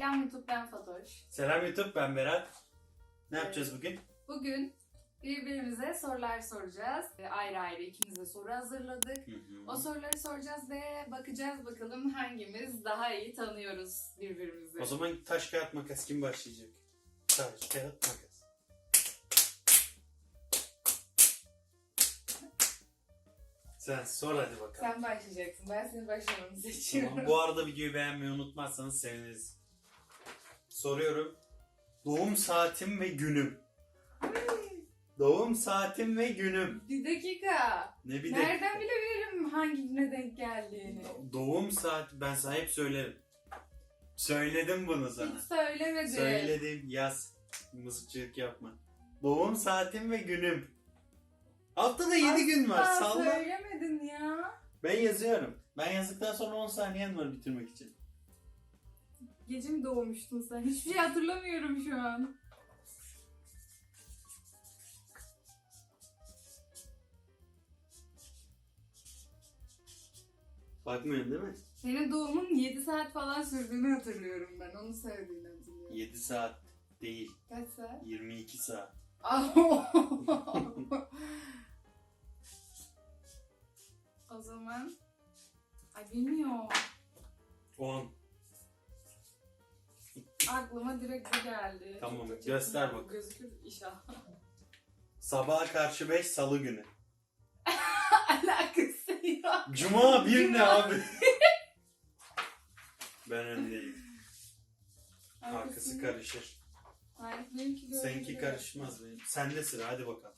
Selam YouTube ben Fatoş. Selam YouTube ben Berat. Ne yapacağız bugün? Bugün birbirimize sorular soracağız. Ee, Ayrı ayrı ikimize soru hazırladık. O soruları soracağız ve bakacağız bakalım hangimiz daha iyi tanıyoruz birbirimizi. O zaman taş kağıt makas kim başlayacak? Taş kağıt makas. Sen sor hadi bakalım. Sen başlayacaksın. Ben senin başlamanı seçiyorum. Tamam. Bu arada videoyu beğenmeyi unutmazsanız seviniriz. Soruyorum. Doğum saatim ve günüm. Doğum saatim ve günüm. Bir dakika. Ne bir de Nereden bilebilirim hangi güne denk geldiğini? doğum saati ben sana hep söylerim. Söyledim bunu sana. Hiç söylemedi. Söyledim yaz. Mızıkçılık yapma. Doğum saatim ve günüm. Haftada 7 gün var. Asla Salla. söylemedin ya. Ben yazıyorum. Ben yazdıktan sonra 10 saniyen var bitirmek için. Gece mi doğmuştun sen? Hiçbir şey hatırlamıyorum şu an. Bakmıyorsun değil mi? Senin doğumun 7 saat falan sürdüğünü hatırlıyorum ben. Onu söylediğini hatırlıyorum. 7 saat değil. Kaç saat? 22 saat. o zaman... Ay bilmiyorum. 10. Aklıma direkt bu geldi. Tamam, Çok göster bak. Gözükür inşallah. Sabaha karşı 5 salı günü. Alakası yok. Cuma 1 ne abi? ben öndeyim. Arkası karışır. Hayır, benimki Seninki karışmaz benim. Sende sıra hadi bakalım.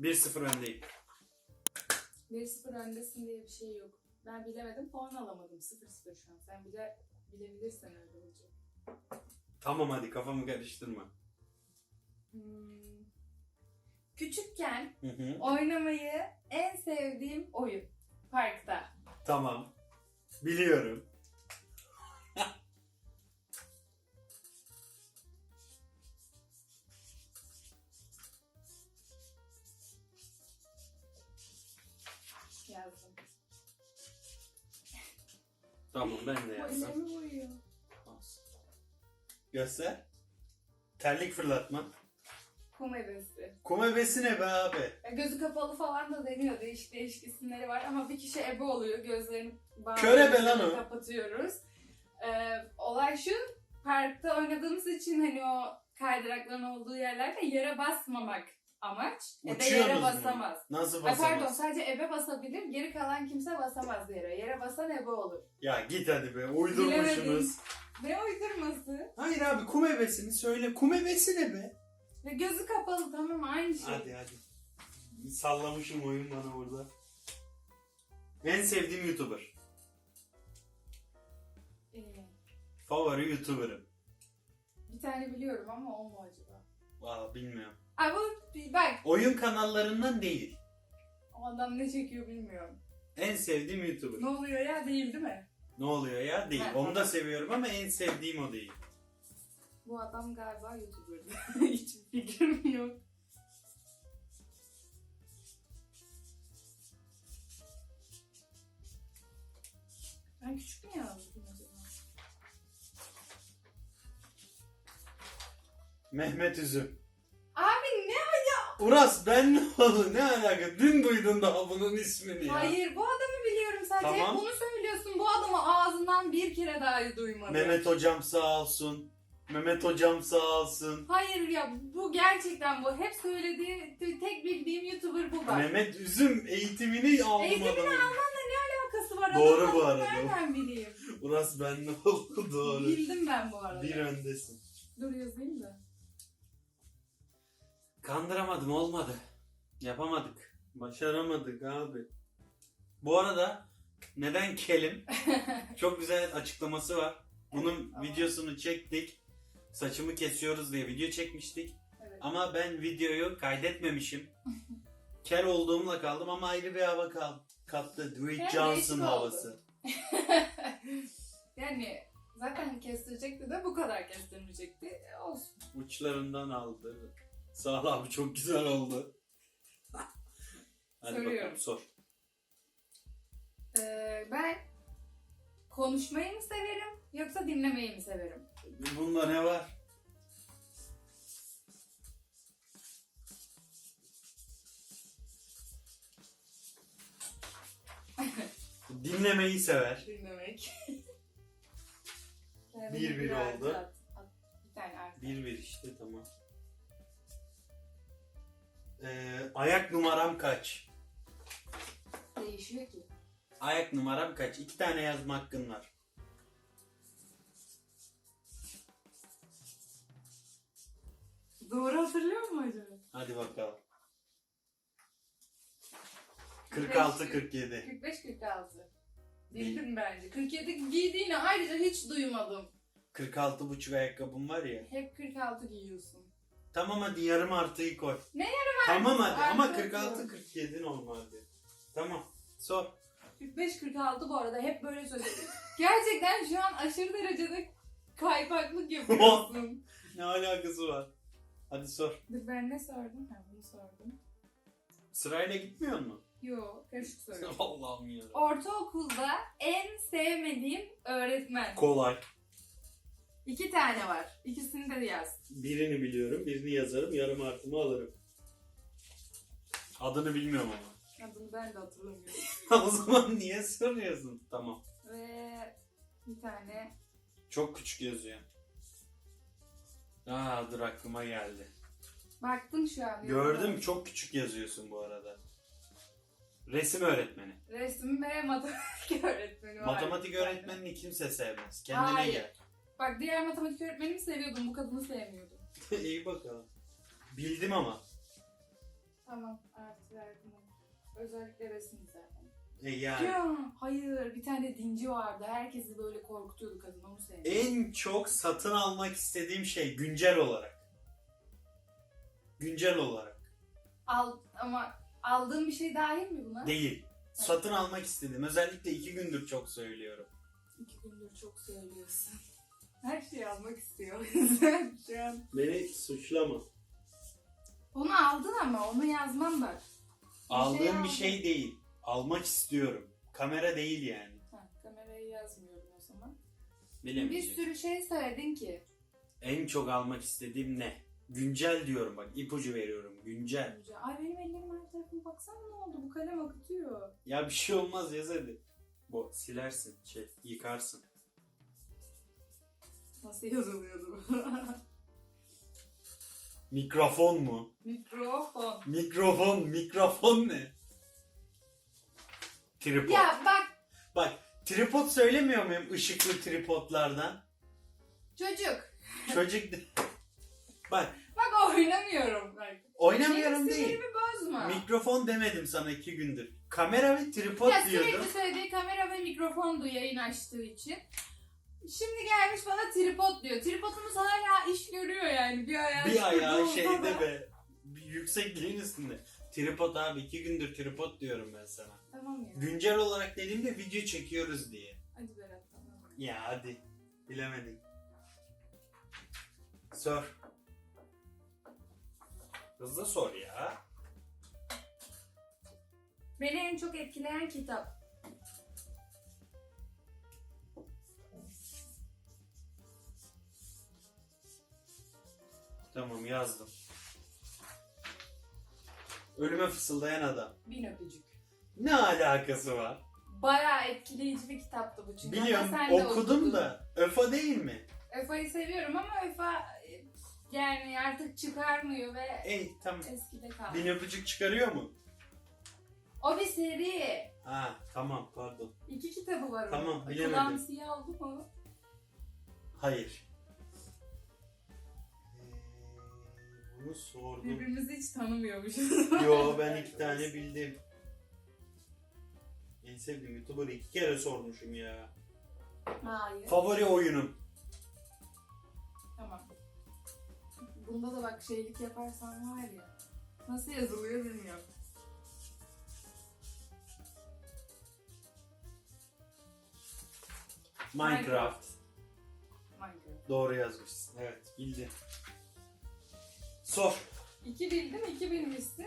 1-0 öndeyim. 1-0 öndesin diye bir şey yok. Ben bilemedim, puan alamadım. 0-0 şu an. Sen bile bilebilirsen öyle olacak. Tamam hadi kafamı karıştırma. Hmm. Küçükken Hı hı. oynamayı en sevdiğim oyun. Parkta. Tamam. Biliyorum. Yazdım. Tamam ben de yazdım. Göster. Terlik fırlatma. Kum hevesi. Kum ebesi ne be abi? Ya gözü kapalı falan da deniyor. Değişik değişik isimleri var ama bir kişi ebe oluyor. Gözlerini bağlı Kör ebe lan o. kapatıyoruz. Ee, olay şu. Parkta oynadığımız için hani o kaydırakların olduğu yerlerde yere basmamak amaç. Ebe yere Uçuyorsunuz mu? basamaz. Nasıl Ay pardon sadece ebe basabilir. Geri kalan kimse basamaz yere. Yere basan ebe olur. Ya git hadi be uydurmuşsunuz. Bilemedim. Ne uydurması? Hayır abi kum ebesini söyle. Kum ebesi ne be? Ve gözü kapalı tamam aynı şey. Hadi hadi. Sallamışım oyun bana burada. En sevdiğim YouTuber. Ee, Favori YouTuber'ım. bir tane biliyorum ama o mu acaba? Valla bilmiyorum. Ay bu bak Oyun kanallarından değil. o adam ne çekiyor bilmiyorum. En sevdiğim YouTuber. Ne oluyor ya değil değil mi? Ne oluyor ya? Değil. Ha, Onu da seviyorum ama en sevdiğim o değil. Bu adam galiba YouTuber. Hiç fikrim yok. Ben küçük mü yazdım acaba? Mehmet Üzüm. Ne? Uras ben ne oldu? Ne alaka? Dün duydun daha bunun ismini ya. Hayır bu adamı biliyorum sadece. Tamam. Hep bunu söylüyorsun. Bu adamı ağzından bir kere dahi duymadım. Mehmet hocam sağ olsun. Mehmet hocam sağ olsun. Hayır ya bu gerçekten bu. Hep söylediği tek bildiğim YouTuber bu bak. Mehmet Üzüm eğitimini aldım Eğitimini adamın. alakası var. Doğru Adamın bu adını arada. Nereden bileyim? Uras ben ne oldu? Doğru. Bildim ben bu arada. Bir öndesin. Dur yazayım da. Kandıramadım olmadı. Yapamadık. Başaramadık abi. Bu arada neden kelim? Çok güzel açıklaması var. Bunun Tamam. videosunu çektik. Saçımı kesiyoruz diye video çekmiştik. Evet. Ama ben videoyu kaydetmemişim. Kel olduğumla kaldım ama ayrı bir hava kal kattı. Dwayne Hem Johnson değişik oldu. havası. yani zaten kestirecekti de bu kadar kestirmeyecekti. E, Olsun. Uçlarından aldı. Sağ ol abi çok güzel oldu. Hadi Soruyorum. bakalım sor. Ee, ben konuşmayı mı severim yoksa dinlemeyi mi severim? Bunda ne var? Dinlemeyi sever. Dinlemek. Bir bir oldu. Bir tane artı. Bir bir işte tamam. Ee, ayak numaram kaç? Değişiyor ki. Ayak numaram kaç? İki tane yazma hakkın var. Doğru hatırlıyor musun acaba? Hadi bakalım. 46 47. 45-46. Bildin bence. 47 giydiğini ayrıca hiç duymadım. 46 buçuk ayakkabım var ya. Hep 46 giyiyorsun. Tamam hadi yarım artıyı koy. Ne Tamam hadi ama Artı 46 yok. 47 normalde. Tamam. Sor. 45-46 bu arada hep böyle söylüyorum. Gerçekten şu an aşırı derecede kaypaklık yapıyorsun. Ne alakası var? Hadi sor. Dur ben ne sordum? Ha bunu sordum. Sırayla gitmiyor mu? Yo karışık soruyorum. Allah'ım ya. Ortaokulda en sevmediğim öğretmen. Kolay. İki tane var. İkisini de yaz. Birini biliyorum, birini yazarım, yarım artımı alırım. Adını bilmiyorum ama. Adını ben de hatırlamıyorum. o zaman niye soruyorsun? Tamam. Ve bir tane Çok küçük yazıyor. Aa dur aklıma geldi. baktım şu an. Gördüm çok küçük yazıyorsun bu arada. Resim öğretmeni. Resim ve matematik öğretmeni var. Matematik öğretmenini kimse sevmez. Kendine Hayır. gel. Bak diğer matematik öğretmenimi seviyordum. Bu kadını sevmiyordum. İyi bakalım. Bildim ama. Tamam artı verdim onu. Özellikle resim zaten. E yani. Ya, hayır bir tane dinci vardı. Herkesi böyle korkutuyordu kadın onu sevmiyordum. En çok satın almak istediğim şey güncel olarak. Güncel olarak. Al, ama aldığım bir şey dahil mi buna? Değil. Satın almak istedim. Özellikle iki gündür çok söylüyorum. İki gündür çok söylüyorsun. Her şeyi almak istiyor. Şu an. Beni suçlama. Onu aldın ama onu yazmam bak. Aldığım bir şey değil. Almak istiyorum. Kamera değil yani. Ha, kamerayı yazmıyorum o zaman. Bir sürü şey söyledin ki. En çok almak istediğim ne? Güncel diyorum bak. ipucu veriyorum. Güncel. Ay benim ellerim her tarafıma baksana ne oldu bu kalem akıtıyor. Ya bir şey olmaz yaz hadi. Bu silersin. Şey yıkarsın. Nasıl yazılıyordu bu? Mikrofon mu? Mikrofon. Mikrofon. Mikrofon ne? Tripod. Ya bak Bak tripod söylemiyor muyum ışıklı tripodlardan? çocuk. Çocuk de- Bak Bak oynamıyorum. Bak. oynamıyorum Benim değil. sinirimi bozma. Mikrofon demedim sana iki gündür. Kamera ve tripod ya diyordum. sürekli söylediği kamera ve mikrofondu yayın açtığı için. Şimdi gelmiş bana tripod diyor. Tripodumuz hala iş görüyor yani. Bir ayağı Bir ayağı şeyde da. be. Bir yüksekliğin üstünde. Tripod abi iki gündür tripod diyorum ben sana. Tamam ya. Güncel olarak dediğimde video çekiyoruz diye. Hadi Berat tamam. Ya hadi. Bilemedin. Sor. Hızlı sor ya. Beni en çok etkileyen kitap. Tamam yazdım. Ölüme fısıldayan adam. Bin öpücük. Ne alakası var? Bayağı etkileyici bir kitaptı bu çünkü. Biliyorum Hatta sen de okudum okudun. da. Öfa değil mi? Öfa'yı seviyorum ama Öfa e, yani artık çıkarmıyor ve Ey tamam. eskide kaldı. Bin öpücük çıkarıyor mu? O bir seri. Ha tamam pardon. İki kitabı var Tamam, onun. bilemedim. Kulağım siyah oldu mu? Hayır. Bunu sordum. Birbirimizi hiç tanımıyormuşuz. Yo ben iki tane bildim. En sevdiğim YouTuber iki kere sormuşum ya. Hayır. Favori oyunum. Tamam. Bunda da bak şeylik yaparsan var ya. Nasıl yazılıyor bilmiyorum. Minecraft. Minecraft. Doğru yazmışsın. Evet bildim. Sor. İki bildim, iki bilmişsin.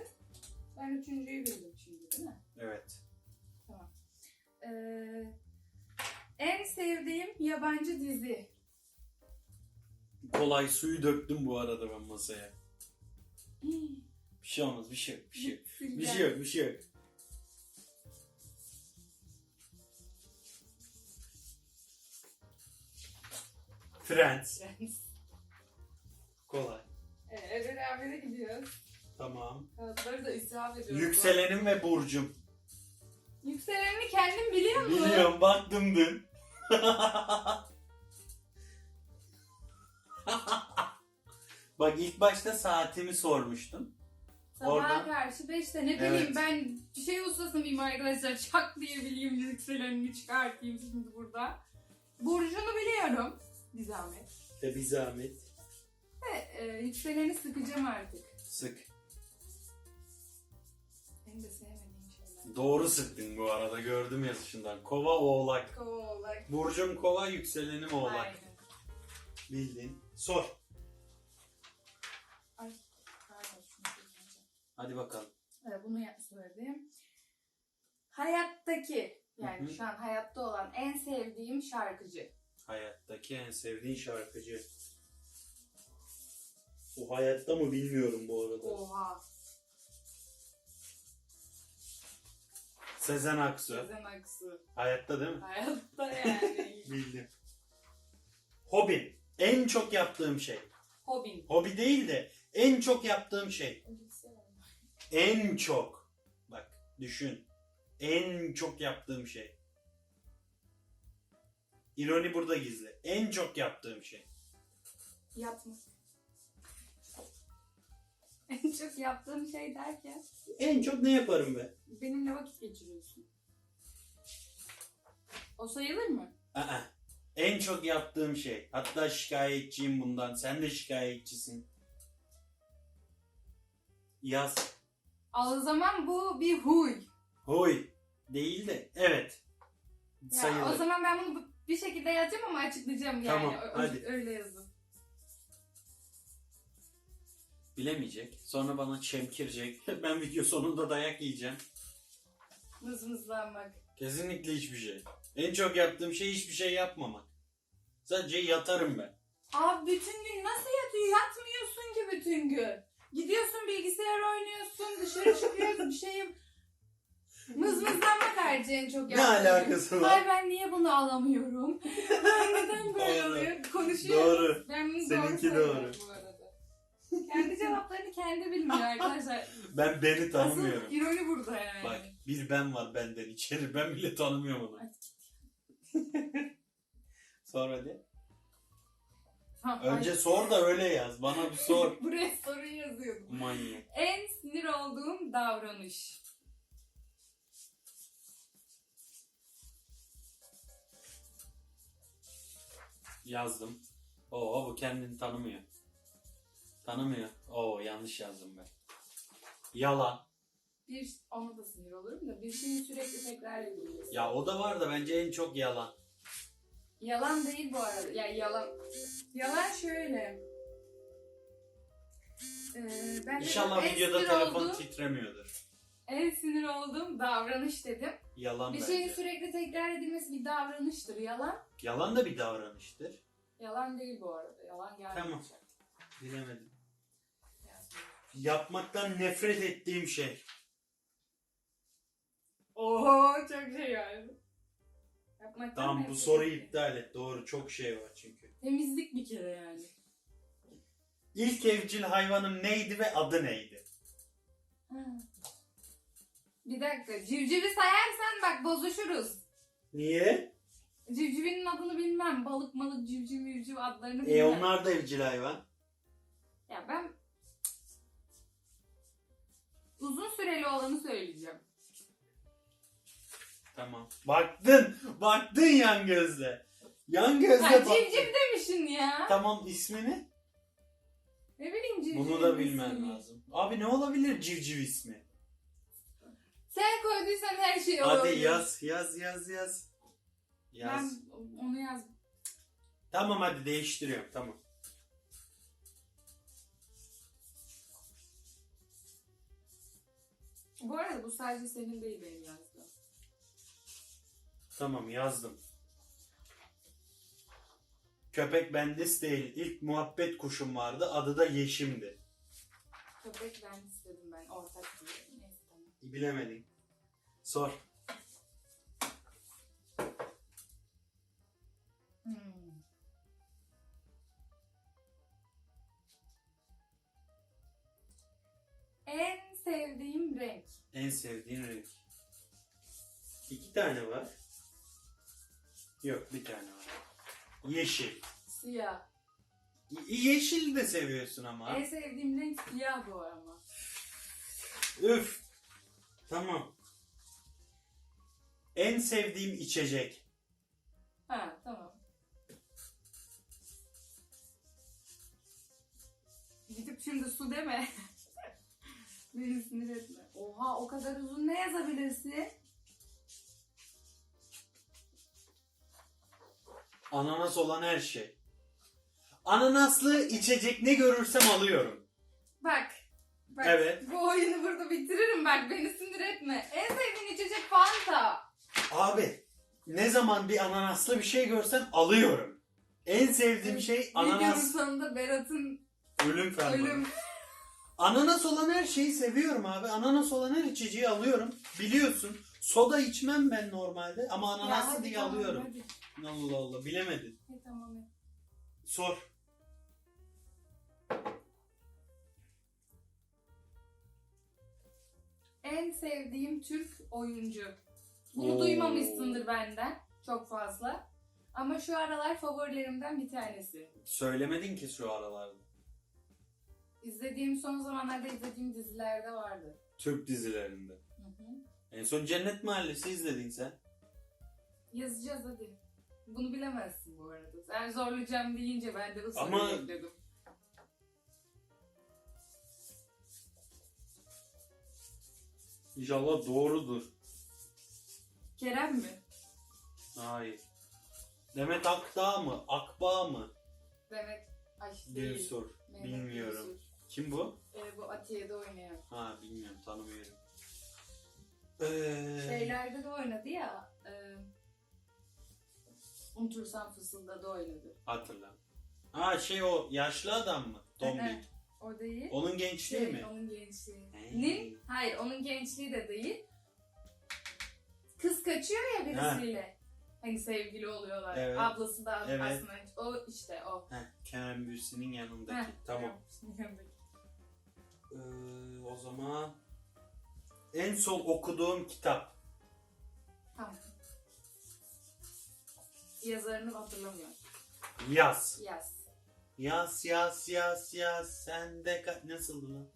Ben üçüncüyü bildim şimdi değil mi? Evet. Ee, en sev yabancı dizi. Kolay suyu döktüm bu arada ben masaya. Bir şey olmaz bir şey yok bir şey yok. Bir şey yok bir şey yok. Friends. Kolay. Evet, berabere gidiyoruz. Tamam. Kağıtları da israf ediyoruz. Yükselenim ve burcum. Yükselenini kendin biliyor musun? Biliyorum baktım dün. Bak ilk başta saatimi sormuştum. Sabaha Oradan- karşı 5'te ne Evet. bileyim ben bir şey ustası mıyım arkadaşlar çak diye bileyim yükselenini çıkartayım şimdi burada. Burcunu biliyorum. Bir zahmet. De bir zahmet. Ve e, yükseleni sıkacağım artık. Sık. Benim de sevmediğim şeyler. Doğru sıktın bu arada gördüm yazışından. Kova oğlak. Kovalak. Burcum kova yükselenim oğlak. Aynen. Bildin. Sor. Ay, pardon, şunu söyleyeceğim. Hadi bakalım. Evet, bunu söyledim. Hayattaki yani Hı hı. şu an hayatta olan en sevdiğim şarkıcı. Hayattaki en sevdiğin şarkıcı. Bu hayatta mı bilmiyorum bu arada. Oha. Sezen Aksu. Sezen Aksu. Hayatta değil mi? Hayatta yani. Bildim. Hobin. En çok yaptığım şey. Hobin. Hobi değil de en çok yaptığım şey. En çok. Bak düşün. En çok yaptığım şey. İroni burada gizli. En çok yaptığım şey. Yatmak. En çok yaptığım şey derken En çok ne yaparım be? benimle vakit geçiriyorsun. O sayılır mı? Aa, en çok yaptığım şey. Hatta şikayetçiyim bundan. Sen de şikayetçisin. Yaz. O zaman bu bir huy. Huy. Değil de. Evet. Ya, Sayılır. o zaman ben bunu bir şekilde yazacağım ama açıklayacağım yani. Tamam, Ö- hadi. Öyle yazın. Bilemeyecek. Sonra bana çemkirecek. Ben video sonunda dayak yiyeceğim. Mızmızlanmak. Kesinlikle hiçbir şey. En çok yaptığım şey hiçbir şey yapmamak. Sadece yatarım ben. Abi bütün gün nasıl yatıyor? Yatmıyorsun ki bütün gün. Gidiyorsun bilgisayar oynuyorsun, dışarı çıkıyorsun bir şey yap- Mızmızlanmak harici en çok Ne yaptığım. alakası var? Ay ben niye bunu alamıyorum? ben neden böyle Doğru. oluyor? Konuşuyorum. Doğru. Ben bunu Seninki doğru söylüyorum bu arada. Kendi cevaplarını kendi bilmiyor arkadaşlar. Ben beni tanımıyorum. Asıl ironi burada yani. Bak bir ben var benden içeri. Ben bile tanımıyorum onu. Hadi. Sor hadi. Ha, Önce ay. sor da öyle yaz. Bana bir sor. Buraya soruyu yazıyordum. Manyak. En sinir olduğum davranış. Yazdım. Oo bu kendini tanımıyor. Tanımıyor. Oo yanlış yazdım ben. Yalan. Bir, ona da sinir olurum da bir şeyi sürekli tekrar ediyoruz. Ya o da var da bence en çok yalan. Yalan değil bu arada. Ya yalan. Yalan şöyle. Ee, ben İnşallah en videoda sinir telefon olduğum- titremiyordur. En sinir olduğum davranış dedim. Yalan Bir bence. şeyin sürekli tekrar edilmesi bir davranıştır. Yalan. Yalan da bir davranıştır. Yalan değil bu arada. Yalan gelmeyecek. Tamam. Bilemedim. Yapmaktan nefret ettiğim şey. Oho çok şey var. Yapmaktan Tamam bu nefret soruyu ettim. iptal et. Doğru çok şey var çünkü. Temizlik bir kere yani. İlk evcil hayvanım neydi ve adı neydi? Ha. Bir dakika. Civcivi sayarsan bak bozuşuruz. Niye? Civcivinin adını bilmem. Balık malık civciv civciv adlarını E bilmem. onlar da evcil hayvan. Ya ben süreli olanı söyleyeceğim. Tamam. Baktın. Baktın yan gözle. Yan gözle Ha, baktın. civciv demişsin ya. Tamam ismini? Ne bileyim civciv. Bunu da bilmen lazım. Abi ne olabilir civciv ismi? Sen koyduysan her şey Hadi olabilir. yaz yaz yaz yaz. Yaz. Ben onu yaz. Tamam hadi değiştiriyorum tamam. Sadece senin değil benim yazdığım. Tamam yazdım. Köpek bendis değil. İlk muhabbet kuşum vardı. Adı da Yeşim'di. Köpek ben istedim ben. Ortak diye. Neyse tamam. Bilemedin. Sor. Hmm. En sevdiğim renk. En sevdiğin renk. İki tane var. Yok bir tane var. Yeşil. Siyah. Y- yeşil de seviyorsun ama. En sevdiğim renk siyah bu ama. Üf. Tamam. En sevdiğim içecek. Ha tamam. Gidip şimdi su deme. Beni sinir etme. Oha o kadar uzun ne yazabilirsin? Ananas olan her şey. Ananaslı içecek ne görürsem alıyorum. Bak. Bak Evet. Bu oyunu burada bitiririm bak beni sinir etme. En sevdiğin içecek Fanta. Abi ne zaman bir ananaslı bir şey görsem alıyorum. En sevdiğim şey Videonun ananas. sonunda Berat'ın Ölüm fermanı. ölüm. Ananas olan her şeyi seviyorum abi. Ananas olan her içeceği alıyorum. Biliyorsun. Soda içmem ben normalde ama ananaslı hadi diye tamam, alıyorum. Hadi. Allah Allah bilemedin. E, tamam. hadi. Sor. En sevdiğim Türk oyuncu. Bunu Oo. duymamışsındır benden çok fazla. Ama şu aralar favorilerimden bir tanesi. Söylemedin ki şu aralarda. İzlediğim son zamanlarda izlediğim dizilerde vardı. Türk dizilerinde. Hı hı. En son Cennet Mahallesi izledin sen. Yazacağız hadi. Bunu bilemezsin bu arada. Sen zorlayacağım deyince ben de bu soruyu Ama- ekledim. İnşallah doğrudur. Kerem mi? Hayır. Demet Akdağ mı? Akbağ mı? Demek Ay değil. Gülsur. Mehmet Bilmiyorum. Gülsür. Kim bu? Ee, bu Atiye'de oynayan. Ha bilmiyorum tanımıyorum. Ee, Şeylerde de oynadı ya. E, Unutursam fısılda da oynadı. hatırla. Ha şey o yaşlı adam mı? Tombik. Aha. O değil. Onun gençliği Şey, mi? Onun gençliği. Hey. Nin? Hayır onun gençliği de değil. Kız kaçıyor ya birisiyle. Hani sevgili oluyorlar. Evet. Ablası da Evet. aslında o işte o. Heh, Kenan Bürsin'in yanındaki. Heh, tamam. yanındaki. Ee, o zaman en son okuduğum kitap. Tamam. Yazarını hatırlamıyorum. Yaz. Yaz. Yaz yaz yaz yaz sen de ka- nasıldı lan?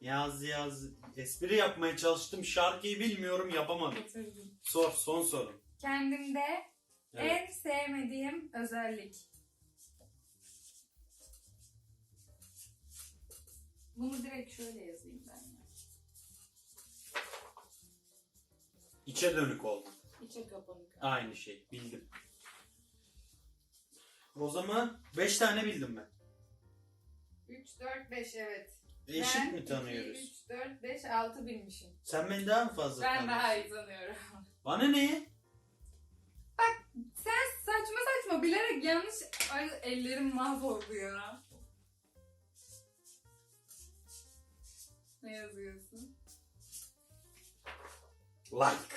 Yaz yaz espri yapmaya çalıştım şarkıyı bilmiyorum yapamadım. Getirdim. Sor son soru. Kendimde Evet. en sevmediğim özellik. Bunu direkt şöyle yazayım ben ya. İçe dönük oldu. İçe kapanık. Aynı şey bildim. O zaman 5 tane bildim ben. 3, 4, 5 evet. Eşit ben mi tanıyoruz? 2, 3, 4, 5, 6 bilmişim. Sen beni daha mı fazla Ben tanıyorsun? daha iyi tanıyorum. Bana ne? Sen saçma saçma bilerek yanlış... Ay ellerim mahvoldu ya. Ne yazıyorsun? Like.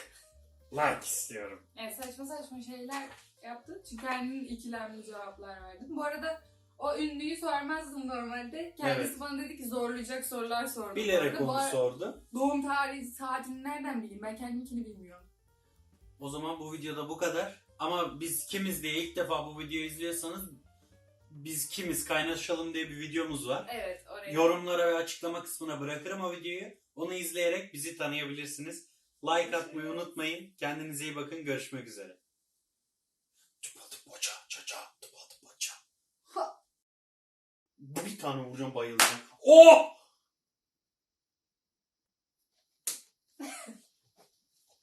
Like istiyorum. Yani saçma saçma şeyler yaptın. Çünkü kendin ikilemli cevaplar verdin. Bu arada o ünlüyü sormazdım normalde. Kendisi Evet. bana dedi ki zorlayacak sorular sordu. Bilerek Bu arada onu ara- sordu. Doğum tarihi, saatini nereden bileyim? Ben kendiminkini bilmiyorum. O zaman bu videoda bu kadar. Ama biz kimiz diye ilk defa bu videoyu izliyorsanız biz kimiz kaynaşalım diye bir videomuz var. Evet oraya. Yorumlara ve açıklama kısmına bırakırım o videoyu. Onu izleyerek bizi tanıyabilirsiniz. Like atmayı unutmayın. Kendinize iyi bakın. Görüşmek üzere. Bir tane vuracağım bayılacağım. Oh!